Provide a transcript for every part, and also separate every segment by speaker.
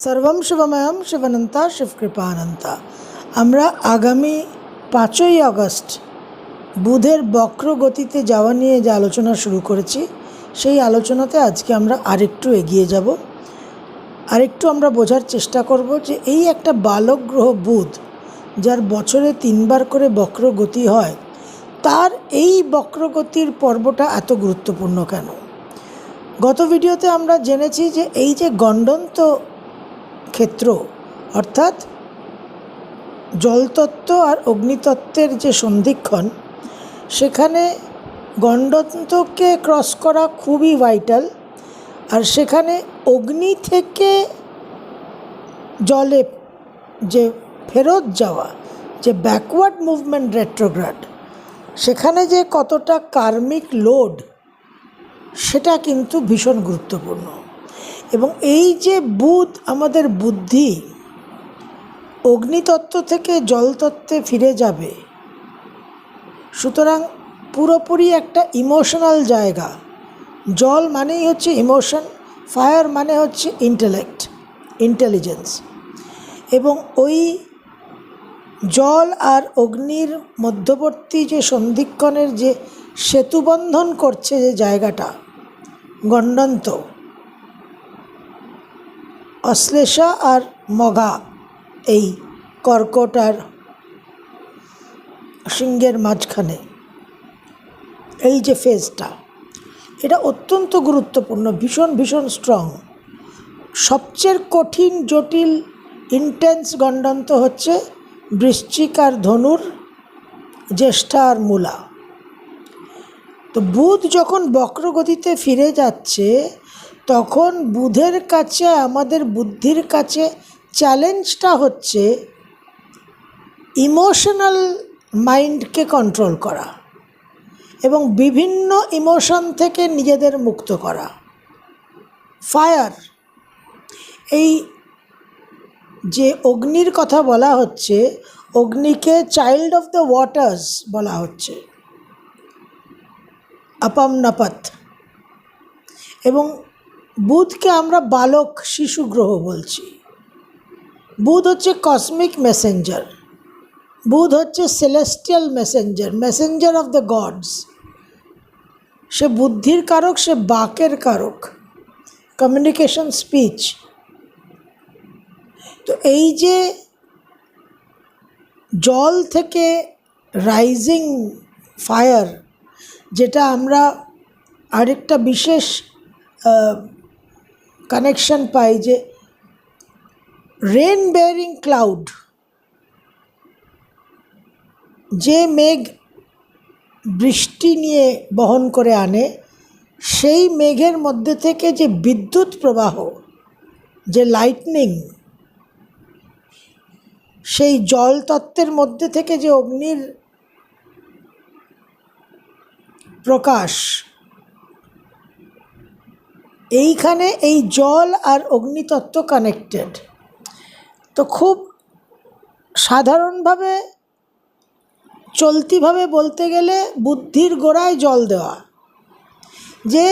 Speaker 1: সর্বম শিবময়ম শিবানন্তা শিবকৃপানন্তা। আমরা আগামী পাঁচই আগস্ট বুধের বক্র গতিতে যাওয়া নিয়ে যে আলোচনা শুরু করেছি, সেই আলোচনাতে আজকে আমরা আরেকটু এগিয়ে যাব। আরেকটু আমরা বোঝার চেষ্টা করব যে এই একটা বালক গ্রহ বুধ, যার বছরে তিনবার করে বক্র গতি হয়, তার এই বক্রগতির পর্বটা এত গুরুত্বপূর্ণ কেন? গত ভিডিওতে আমরা জেনেছি যে এই যে গণ্ডন্ত ক্ষেত্র, অর্থাৎ জলতত্ত্ব আর অগ্নিতত্ত্বের যে সন্ধিক্ষণ, সেখানে গণ্ডন্তকে ক্রস করা খুবই ভাইটাল আর সেখানে অগ্নি থেকে জলে যে ফেরত যাওয়া, যে ব্যাকওয়ার্ড মুভমেন্ট রেট্রোগ্রাড সেখানে যে কতটা কার্মিক লোড সেটা কিন্তু ভীষণ গুরুত্বপূর্ণ। এবং এই যে বুধ আমাদের বুদ্ধি, অগ্নিতত্ত্ব থেকে জলতত্ত্বে ফিরে যাবে। সুতরাং পুরোপুরি একটা ইমোশনাল জায়গা। জল মানেই হচ্ছে ইমোশন ফায়ার মানে হচ্ছে ইন্টেলেক্ট ইন্টেলিজেন্স এবং ওই জল আর অগ্নির মধ্যবর্তী যে সন্ধিক্ষণের যে সেতুবন্ধন করছে যে জায়গাটা, গণ্ডন্ত অশ্লেষা আর মগা এই কর্কট আর সিংহের মাঝখানে। এই যে ফেজটা এটা অত্যন্ত গুরুত্বপূর্ণ, ভীষণ ভীষণ স্ট্রং সবচেয়ে কঠিন, জটিল ইন্টেন্স গণ্ডন্ত হচ্ছে বৃশ্চিক আর ধনুর জ্যেষ্ঠা আর মূলা। তো বুধ যখন বক্রগতিতে ফিরে যাচ্ছে তখন বুধের কাছে, আমাদের বুদ্ধির কাছে চ্যালেঞ্জটা হচ্ছে ইমোশনাল মাইন্ডকে কন্ট্রোল করা এবং বিভিন্ন ইমোশন থেকে নিজেদের মুক্ত করা। ফায়ার এই যে অগ্নির কথা বলা হচ্ছে, অগ্নিকে চাইল্ড অফ দ্য ওয়াটার্স বলা হচ্ছে। আপাম নাপাত এবং বুধকে আমরা বালক শিশু গ্রহ বলছি। বুধ হচ্ছে কসমিক মেসেঞ্জার বুধ হচ্ছে celestial messenger messenger of the gods সে বুদ্ধির কারক, সে বাকের কারক। কমিউনিকেশন স্পিচ তো এই যে জল থেকে রাইজিং ফায়ার যেটা আমরা আরেকটা বিশেষ কানেকশন পাই যে রেন বেয়ারিং ক্লাউড যে মেঘ বৃষ্টি নিয়ে বহন করে আনে, সেই মেঘের মধ্যে থেকে যে বিদ্যুৎ প্রবাহ, যে লাইটনিং সেই জল তত্ত্বের মধ্যে থেকে যে অগ্নির প্রকাশ এইখানে এই জল আর অগ্নিতত্ত্ব কানেক্টেড তো খুব সাধারণভাবে, চলতিভাবে বলতে গেলে বুদ্ধির গোড়ায় জল দেওয়া, যে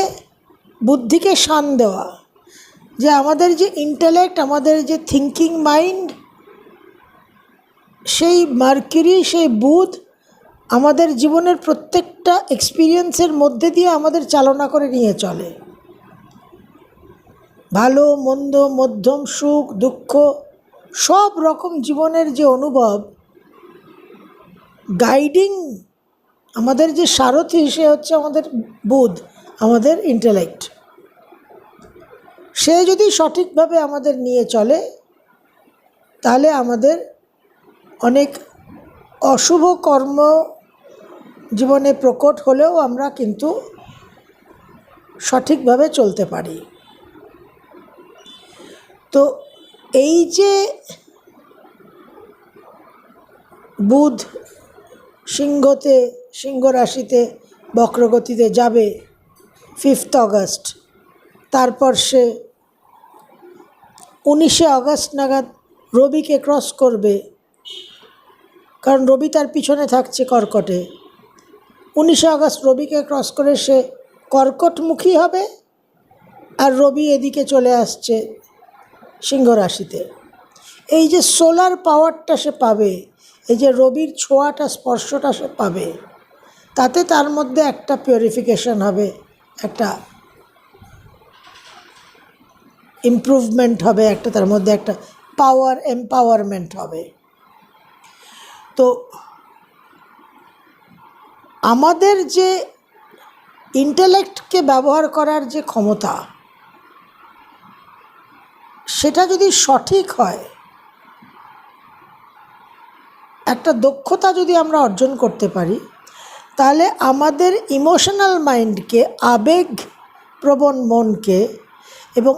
Speaker 1: বুদ্ধিকে শান দেওয়া, যে আমাদের যে ইন্টালেক্ট আমাদের যে থিঙ্কিং মাইন্ড সেই মার্কিউরি সেই বুধ আমাদের জীবনের প্রত্যেকটা এক্সপিরিয়েন্সের মধ্যে দিয়ে আমাদের চালনা করে নিয়ে চলে। ভালো, মন্দ, মধ্যম, সুখ, দুঃখ, সব রকম জীবনের যে অনুভব গাইডিং আমাদের যে সারথি, সে হচ্ছে আমাদের বুধ, আমাদের ইন্টেলেক্ট সে যদি সঠিকভাবে আমাদের নিয়ে চলে, তাহলে আমাদের অনেক অশুভ কর্ম জীবনে প্রকট হলেও আমরা কিন্তু সঠিকভাবে চলতে পারি। তো এই যে বুধ সিংহতে সিংহ রাশিতে বক্রগতিতে যাবে ফিফথ আগস্ট তারপর সে উনিশে আগস্ট নাগাদ রবিকে ক্রস করবে, কারণ রবি তার পিছনে থাকছে কর্কটে। উনিশে আগস্ট রবিকে ক্রস করে সে কর্কটমুখী হবে, আর রবি এদিকে চলে আসছে সিংহ রাশিতে। এই যে সোলার পাওয়ারটা সে পাবে, এই যে রবির ছোঁয়াটা, স্পর্শটা সে পাবে, তাতে তার মধ্যে একটা পিউরিফিকেশন হবে, একটা ইমপ্রুভমেন্ট হবে, একটা তার মধ্যে একটা পাওয়ার এম্পাওয়ারমেন্ট হবে। তো আমাদের যে ইন্টেলেক্টকে ব্যবহার করার যে ক্ষমতা সেটা যদি সঠিক হয়, একটা দক্ষতা যদি আমরা অর্জন করতে পারি, তাহলে আমাদের ইমোশনাল মাইন্ডকে আবেগ প্রবণ মনকে এবং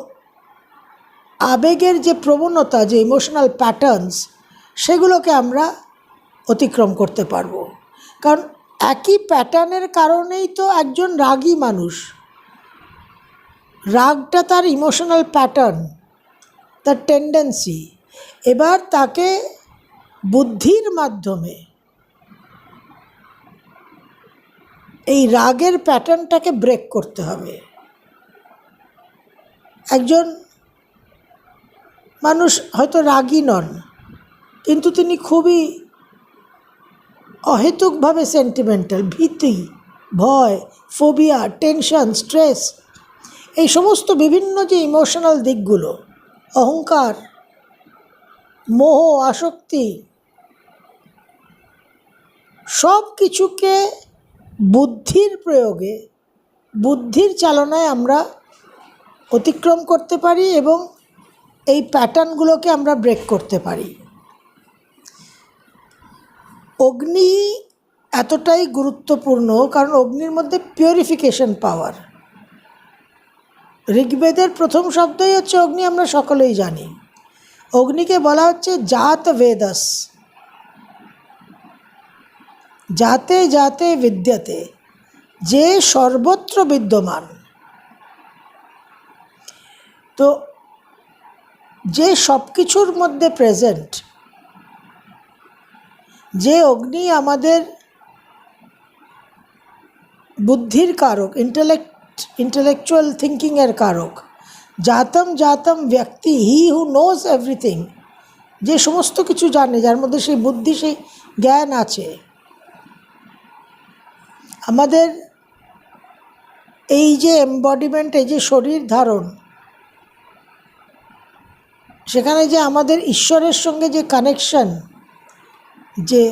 Speaker 1: আবেগের যে প্রবণতা, যে ইমোশনাল প্যাটার্নস সেগুলোকে আমরা অতিক্রম করতে পারব। কারণ একই প্যাটার্নের কারণেই তো একজন রাগী মানুষ। রাগটা তার ইমোশনাল প্যাটার্ন তার টেন্ডেন্সি এবার তাকে বুদ্ধির মাধ্যমে এই রাগের প্যাটার্নটাকে ব্রেক করতে হবে। একজন মানুষ হয়তো রাগী নন, কিন্তু তিনি খুবই অহেতুকভাবে সেন্টিমেন্টাল ভীতি, ভয় ফোবিয়া টেনশন স্ট্রেস এই সমস্ত বিভিন্ন যে ইমোশনাল দিকগুলো অহংকার, মোহ, আসক্তি সব কিছুকে বুদ্ধির প্রয়োগে, বুদ্ধির চালনায় আমরা অতিক্রম করতে পারি এবং এই প্যাটার্নগুলোকে আমরা ব্রেক করতে পারি। অগ্নি এতটাই গুরুত্বপূর্ণ, কারণ অগ্নির মধ্যে পিউরিফিকেশন পাওয়ার ঋগ্বেদের প্রথম শব্দই হচ্ছে অগ্নি, আমরা সকলেই জানি। অগ্নিকে বলা হচ্ছে জাত বেদস যাতে যাতে বিদ্যাতে, যে সর্বত্র বিদ্যমান। তো যে সব কিছুর মধ্যে প্রেজেন্ট যে অগ্নি আমাদের বুদ্ধির কারক ইন্টেলেক্ট ইন্টেলেকচুয়াল থিঙ্কিংয়ের কারক জাতম জাতম ব্যক্তি হি হু নোজ এভরিথিং যে সমস্ত কিছু জানে, যার মধ্যে সেই বুদ্ধি, সেই জ্ঞান আছে। আমাদের এই যে এম্বডিমেন্ট এই যে শরীর ধারণ, সেখানে যে আমাদের ঈশ্বরের সঙ্গে যে কানেকশন যে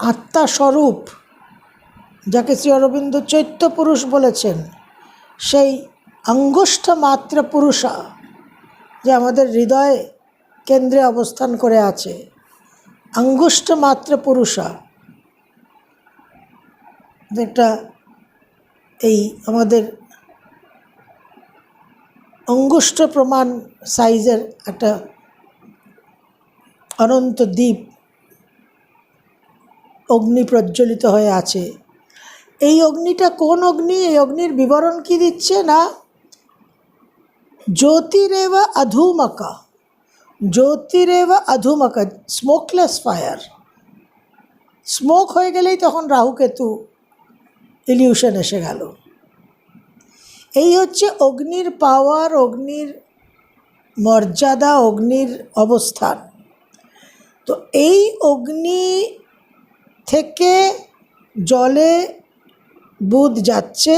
Speaker 1: আত্মা স্বরূপ যাকে শ্রী অরবিন্দ চৈত্য পুরুষ বলেছেন, সেই অঙ্গুষ্ঠ মাত্র পুরুষা যে আমাদের হৃদয়ে কেন্দ্রে অবস্থান করে আছে অঙ্গুষ্ঠ মাত্র পুরুষা। যেটা এই আমাদের অঙ্গুষ্ঠ প্রমাণ সাইজের একটা অনন্ত দ্বীপ অগ্নি প্রজ্বলিত হয়ে আছে। এই অগ্নিটা কোন অগ্নি? এই অগ্নির বিবরণ কি দিচ্ছে না? জ্যোতিরেব অধুমকা জ্যোতিরেব অধুমকা স্মোকলেস ফায়ার স্মোক হয়ে গেলেই তখন রাহুকেতু ইলিউশন এসে গেল। এই হচ্ছে অগ্নির পাওয়ার অগ্নির মর্যাদা, অগ্নির অবস্থান। তো এই অগ্নি থেকে জলে বুধ যাচ্ছে,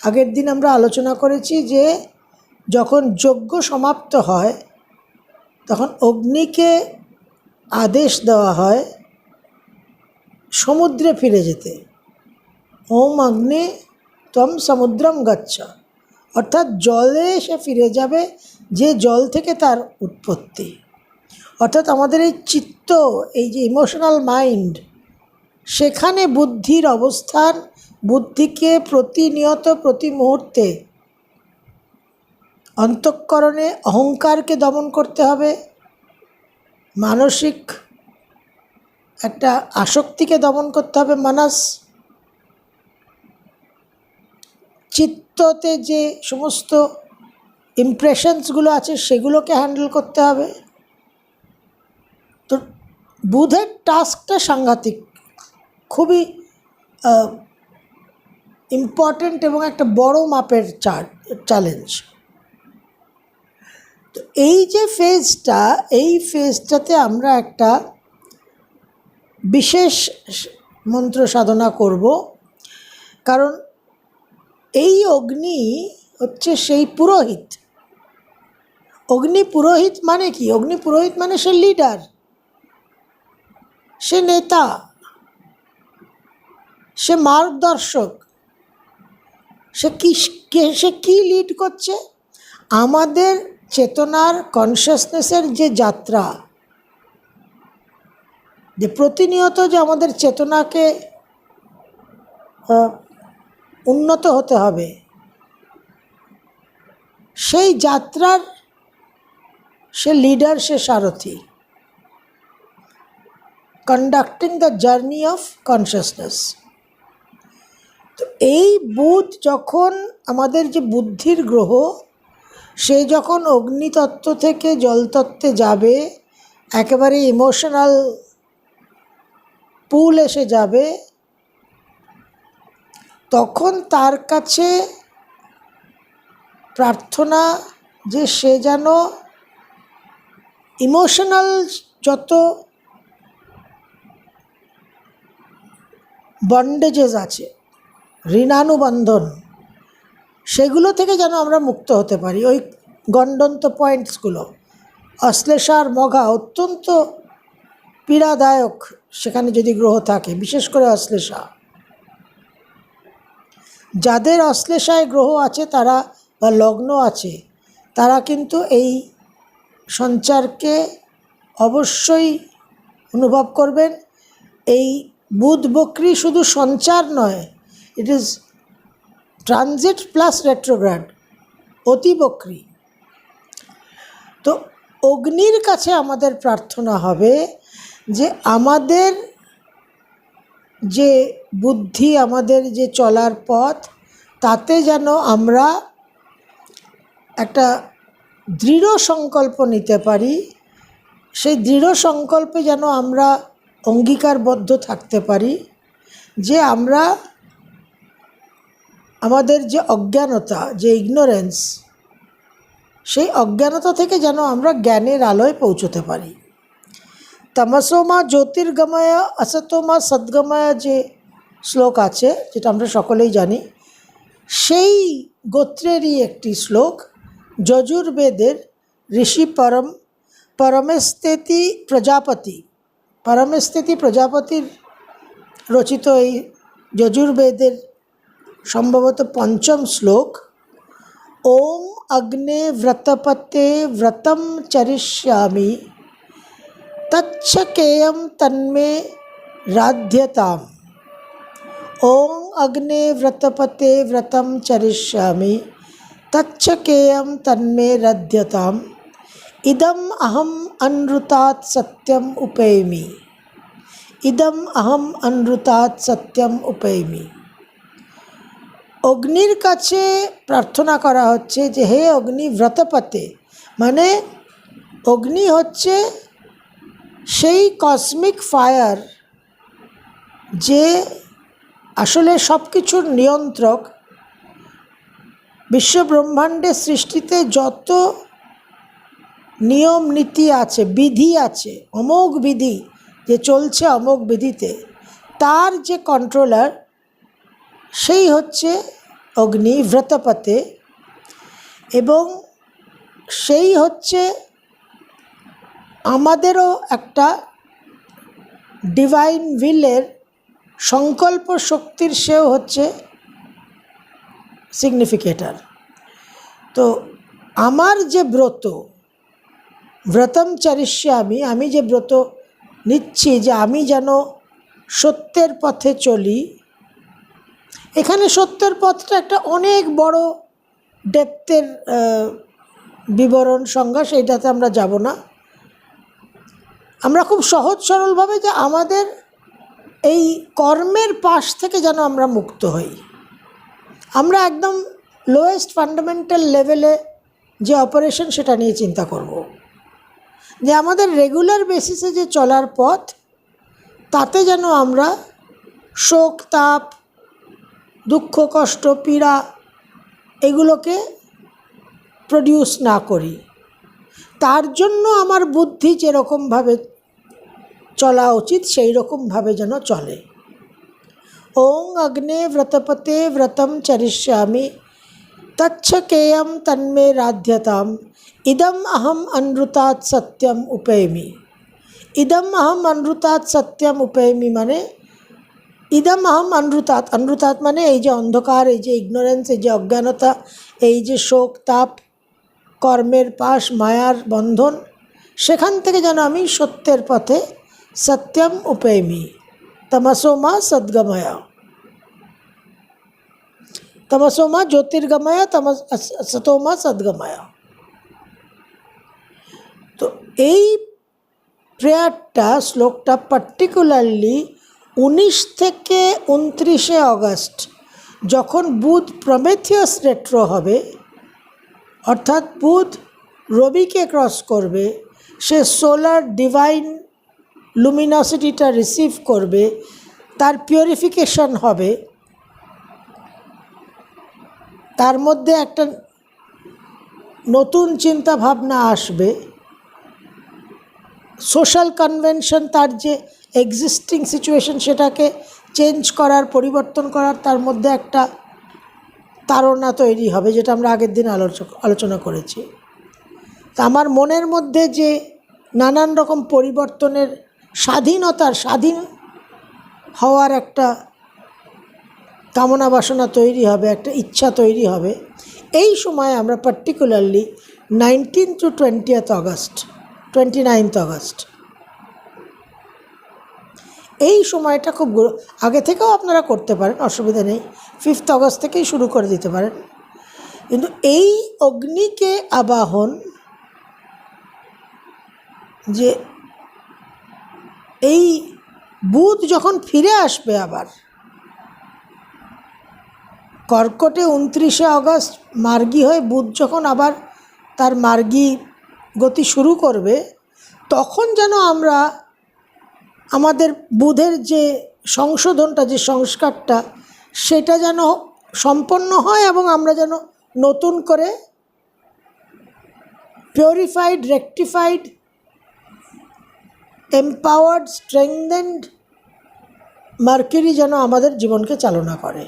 Speaker 1: আগের দিন আমরা আলোচনা করেছি যে যখন যজ্ঞ সমাপ্ত হয়, তখন অগ্নিকে আদেশ দেওয়া হয় সমুদ্রে ফিরে যেতে। ওম অগ্নি তম সমুদ্রম গচ্ছ। অর্থাৎ জলে সে ফিরে যাবে, যে জল থেকে তার উৎপত্তি। অর্থাৎ আমাদের এই চিত্ত, এই যে ইমোশনাল মাইন্ড সেখানে বুদ্ধির অবস্থান বুদ্ধিকে প্রতিনিয়ত প্রতি মুহূর্তে অন্তঃকরণে অহংকারকে দমন করতে হবে, মানসিক একটা আসক্তিকে দমন করতে হবে মানস। চিত্ততে যে সমস্ত ইমপ্রেশনসগুলো আছে সেগুলোকে হ্যান্ডেল করতে হবে। তো বুধের টাস্কটা সাংঘাতিক, খুবই ইম্পর্ট্যান্ট এবং একটা বড় মাপের চ্যালেঞ্জ তো এই যে ফেজটা এই ফেজটাতে আমরা একটা বিশেষ মন্ত্র সাধনা করব। কারণ এই অগ্নি হচ্ছে সেই পুরোহিত। অগ্নি পুরোহিত মানে কি? অগ্নি পুরোহিত মানে সে লিডার সে নেতা, সে মার্গদর্শক। সে কি, কে- সে কী লিড করছে? আমাদের চেতনার কনসিয়াসনেসের যে যাত্রা, যে প্রতিনিয়ত যে আমাদের চেতনাকে উন্নত হতে হবে, সেই যাত্রার সে লিডার সে সারথি। Conducting the journey of consciousness তো এই বুধ যখন আমাদের যে বুদ্ধির গ্রহ, সে যখন অগ্নিতত্ত্ব থেকে জলতত্ত্বে যাবে, একেবারে ইমোশনাল পুল এসে যাবে, তখন তার কাছে প্রার্থনা যে সে যেন ইমোশনাল যত বন্ডেজেস আছে ঋণানুবন্ধন। সেগুলো থেকে যেন আমরা মুক্ত হতে পারি। ওই গণ্ডন্ত পয়েন্টসগুলো অশ্লেষার মঘা অত্যন্ত পীড়াদায়ক সেখানে যদি গ্রহ থাকে, বিশেষ করে অশ্লেষা। যাদের অশ্লেষায় গ্রহ আছে, তারা বা লগ্ন আছে, তারা কিন্তু এই সঞ্চারকে অবশ্যই অনুভব করবেন। এই বুধ বক্রি শুধু সঞ্চার নয় it is transit plus retrograde অতি বক্রি। তো অগ্নির কাছে আমাদের প্রার্থনা হবে যে আমাদের যে বুদ্ধি, আমাদের যে চলার পথ, তাতে যেন আমরা একটা দৃঢ় সংকল্প নিতে পারি। সেই দৃঢ় সংকল্পে যেন আমরা অঙ্গীকারবদ্ধ থাকতে পারি, যে আমরা আমাদের যে অজ্ঞানতা, যে ইগনোরেন্স সেই অজ্ঞানতা থেকে যেন আমরা জ্ঞানের আলোয় পৌঁছতে পারি। তামাসোমা জ্যোতির্গময়, অসতোমা সদ্গময় যে শ্লোক আছে, যেটা আমরা সকলেই জানি, সেই গোত্রেরই একটি শ্লোক, যজুর্বেদের ঋষি পরম পরমেস্তেতি প্রজাপতি। পরমেস্থেতি প্রজাপতির রচিত এই যজুর্বেদের সম্ভবত পঞ্চম শ্লোক ওম অগ্নে व्रतपते व्रतं चरिष्यामि तच्छकेयं तन्मे राध्यताम् ॐ अग्ने व्रतपते व्रतं चरिष्यामि तच्छकेयं तन्मे रध्यताम् इदम् अहम् अनृतात् सत्यम् उपेमि इदम् अहम् अनृतात् सत्यम् उपेमि অগ্নির কাছে প্রার্থনা করা হচ্ছে যে, হে অগ্নি ব্রতপতে মানে অগ্নি হচ্ছে সেই কসমিক ফায়ার যে আসলে সব কিছুর নিয়ন্ত্রক। বিশ্বব্রহ্মাণ্ডের সৃষ্টিতে যত নিয়ম, নীতি আছে, বিধি আছে, অমোঘ বিধি যে চলছে অমোঘ বিধিতে, তার যে কন্ট্রোলার সেই হচ্ছে অগ্নি ব্রতপতে এবং সেই হচ্ছে আমাদেরও একটা ডিভাইন উইলের সংকল্প শক্তির সেও হচ্ছে সিগনিফিকেটার তো আমার যে ব্রত, ব্রতম চারিষ্যামি আমি যে ব্রত নিচ্ছি যে আমি যেন সত্যের পথে চলি এখানে সত্যের পথটা একটা অনেক বড় ডেপথের বিবরণ সংজ্ঞা, সেইটাতে আমরা যাব না। আমরা খুব সহজ সরলভাবে যে আমাদের এই কর্মের পাশ থেকে যেন আমরা মুক্ত হই। আমরা একদম লোয়েস্ট ফান্ডামেন্টাল লেভেলে যে অপারেশন সেটা নিয়ে চিন্তা করব। যে আমাদের রেগুলার বেসিসে যে চলার পথ, তাতে যেন আমরা শোক, তাপ দুঃখ, কষ্ট, পীড়া এগুলোকে প্রডিউস না করি। তার জন্য আমার বুদ্ধি যেরকমভাবে চলা উচিত সেই রকমভাবে যেন চলে। ওং অগ্নে ব্রতপতে ব্রতম চরিষ্যামি, তচ্ছকেয়ম তন্মে রাধ্যতাম, ইদম অহম অনৃতাৎ সত্যম উপেমি। ইদম অহম অনৃতাৎ সত্যম উপেমি মানে ইদম অহম অনৃতাৎ অনৃতাৎ মানে এই যে অন্ধকার, এই যে ইগনোরেন্স এই যে অজ্ঞানতা, এই যে শোক, তাপ, কর্মের পাশ, মায়ার বন্ধন, সেখান থেকে যেন আমি সত্যের পথে সত্যম উপেমি, তমসোমা সদ্গময়া। তমসোমা জ্যোতির্গময়া, তমস সতোমা সদ্গময়া। তো এই প্রেয়ারটা, শ্লোকটা পার্টিকুলারলি উনিশ থেকে উনত্রিশে অগস্ট যখন বুধ প্রমেথিয়াস রেট্রো হবে, অর্থাৎ বুধ রবিকে ক্রস করবে, সে সোলার ডিভাইন লুমিনসিটিটা রিসিভ করবে, তার পিউরিফিকেশন হবে, তার মধ্যে একটা নতুন চিন্তা ভাবনা আসবে। সোশ্যাল কনভেনশন তার যে এক্সিস্টিং সিচুয়েশন সেটাকে চেঞ্জ করার, পরিবর্তন করার তার মধ্যে একটা তাড়না তৈরি হবে, যেটা আমরা আগের দিন আলোচ- আলোচনা করেছি। তা আমার মনের মধ্যে যে নানান রকম পরিবর্তনের স্বাধীনতার, স্বাধীন হওয়ার একটা কামনা বাসনা তৈরি হবে, একটা ইচ্ছা তৈরি হবে, এই সময় আমরা particularly nineteen to twentieth August twenty ninth August এই সময়টা খুব আগে থেকেও আপনারা করতে পারেন, অসুবিধা নেই। ফিফথ অগস্ট থেকেই শুরু করে দিতে পারেন। কিন্তু এই অগ্নিকে আবাহন যে এই বুধ যখন ফিরে আসবে আবার, কর্কটে উনত্রিশে অগস্ট মার্গী হয়ে বুধ যখন আবার তার মার্গী গতি শুরু করবে, তখন যেন আমরা আমাদের বুধের যে সংশোধনটা, যে সংস্কারটা, সেটা যেন সম্পন্ন হয় এবং আমরা যেন নতুন করে purified rectified empowered strengthened Mercury যেন আমাদের জীবনকে চালনা করে।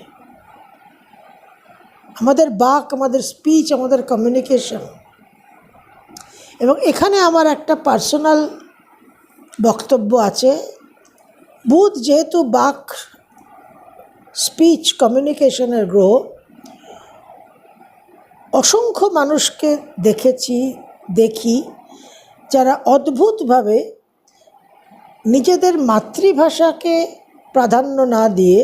Speaker 1: আমাদের বাক, আমাদের স্পিচ আমাদের কমিউনিকেশন এবং এখানে আমার একটা পার্সোনাল বক্তব্য আছে। বুধ যেহেতু বাক স্পিচ কমিউনিকেশনের গ্রহ, অসংখ্য মানুষকে দেখেছি, দেখি, যারা অদ্ভুতভাবে নিজেদের মাতৃভাষাকে প্রাধান্য না দিয়ে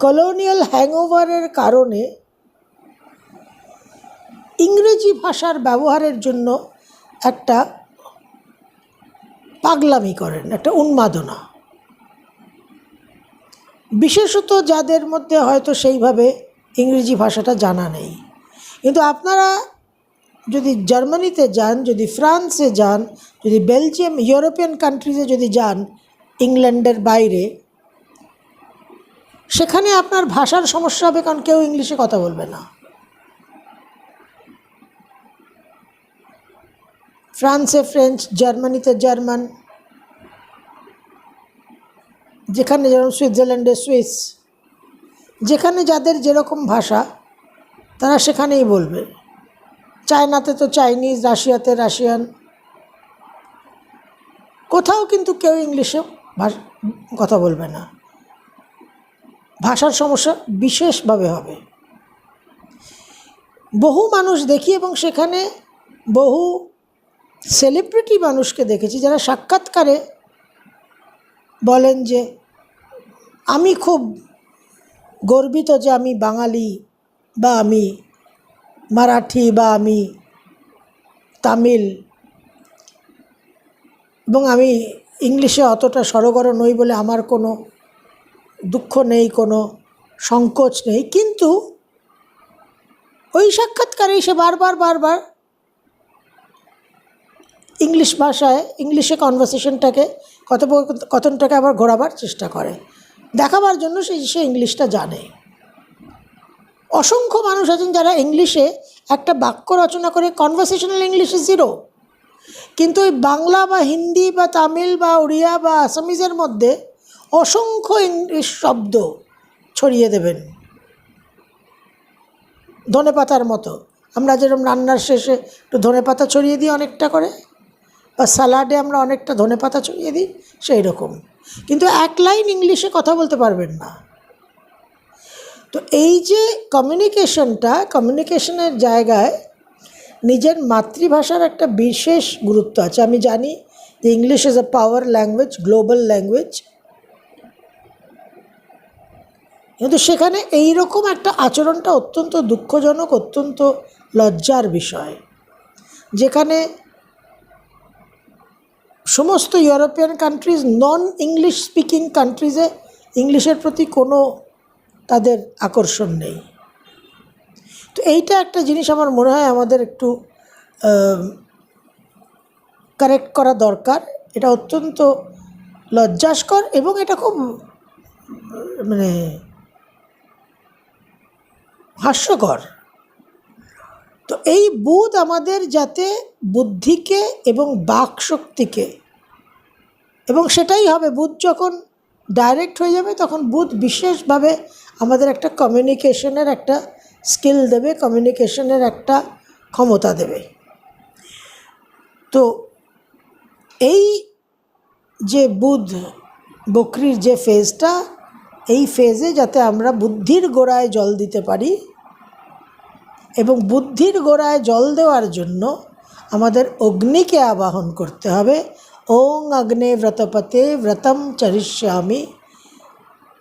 Speaker 1: কলোনিয়াল হ্যাংওভারের কারণে ইংরেজি ভাষার ব্যবহারের জন্য একটা পাগলামি করেন, একটা উন্মাদনা। বিশেষত যাদের মধ্যে হয়তো সেইভাবে ইংরেজি ভাষাটা জানা নেই। কিন্তু আপনারা যদি জার্মানিতে যান, যদি ফ্রান্সে যান, যদি বেলজিয়াম, ইউরোপিয়ান কান্ট্রিজে যদি যান, ইংল্যান্ডের বাইরে, সেখানে আপনার ভাষার সমস্যা হবে কারণ কেউ ইংলিশে কথা বলবে না। ফ্রান্সে ফ্রেঞ্চ, জার্মানিতে জার্মান, যেখানে যেমন সুইজারল্যান্ডে সুইস, যেখানে যাদের যেরকম ভাষা, তারা সেখানেই বলবে। চায়নাতে তো চাইনিজ, রাশিয়াতে রাশিয়ান। কোথাও কিন্তু কেউ ইংলিশে ভাষ- কথা বলবে না। ভাষার সমস্যা বিশেষভাবে হবে। বহু মানুষ দেখি এবং সেখানে বহু সেলিব্রিটি মানুষকে দেখেছি যারা সাক্ষাৎকারে বলেন যে, আমি খুব গর্বিত যে আমি বাঙালি বা আমি মারাঠি বা আমি তামিল এবং আমি ইংলিশে অতটা সরগর নই বলে আমার কোনো দুঃখ নেই, কোনো সংকোচ নেই। কিন্তু ওই সাক্ষাৎকারেই সে বারবার বারবার ইংলিশ ভাষায়, ইংলিশে কনভারসেশনটাকে কথোপকথনটাকে আবার ঘোরাবার চেষ্টা করে। দেখাবার জন্য সে সে ইংলিশটা জানে। অসংখ্য মানুষ আছেন যারা ইংলিশে একটা বাক্য রচনা করে কনভারসেশনাল ইংলিশে জিরো কিন্তু ওই বাংলা বা হিন্দি বা তামিল বা উড়িয়া বা আসামিজের মধ্যে অসংখ্য ইংলিশ শব্দ ছড়িয়ে দেবেন। ধনে পাতার মতো। আমরা যেরকম রান্নার শেষে একটু ধনে পাতা ছড়িয়ে দিই অনেকটা করে। বা স্যালাডে আমরা অনেকটা ধনে পাতা ছড়িয়ে দিই, সেই রকম। কিন্তু এক লাইন ইংলিশে কথা বলতে পারবেন না। তো এই যে কমিউনিকেশনটা কমিউনিকেশনের জায়গায় নিজের মাতৃভাষার একটা বিশেষ গুরুত্ব আছে। আমি জানি যে English is a power language global language কিন্তু সেখানে এই রকম একটা আচরণটা অত্যন্ত দুঃখজনক, অত্যন্ত লজ্জার বিষয়। যেখানে সমস্ত European countries non English speaking কান্ট্রিজে ইংলিশের প্রতি কোনো তাদের আকর্ষণ নেই। তো এইটা একটা জিনিস আমার মনে হয় আমাদের একটু কারেক্ট করা দরকার। এটা অত্যন্ত লজ্জাস্কর এবং এটা খুব মানে হাস্যকর। তো এই বুধ আমাদের যাতে বুদ্ধিকে এবং বাক শক্তিকে এবং সেটাই হবে বুধ যখন ডাইরেক্ট হয়ে যাবে তখন বুধ বিশেষভাবে আমাদের একটা কমিউনিকেশনের একটা স্কিল দেবে কমিউনিকেশনের একটা ক্ষমতা দেবে। তো এই যে বুধ, বকরির যে ফেজটা এই ফেজে যাতে আমরা বুদ্ধির গোড়ায় জল দিতে পারি এবং বুদ্ধির গোড়ায় জল দেওয়ার জন্য আমাদের অগ্নিকে আবাহন করতে হবে। ওং অগ্নে ব্রতপতে ব্রতম চরিষ্যামি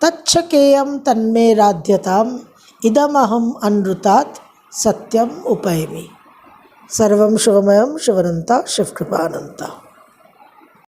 Speaker 1: তচ্ছকেয়ম তন্মে রাধ্যতাম, ইদমহম অনৃতাৎ সত্যম উপয়মি। সর্বম शुभमयं শিবনন্তা শিবকৃপানন্তা।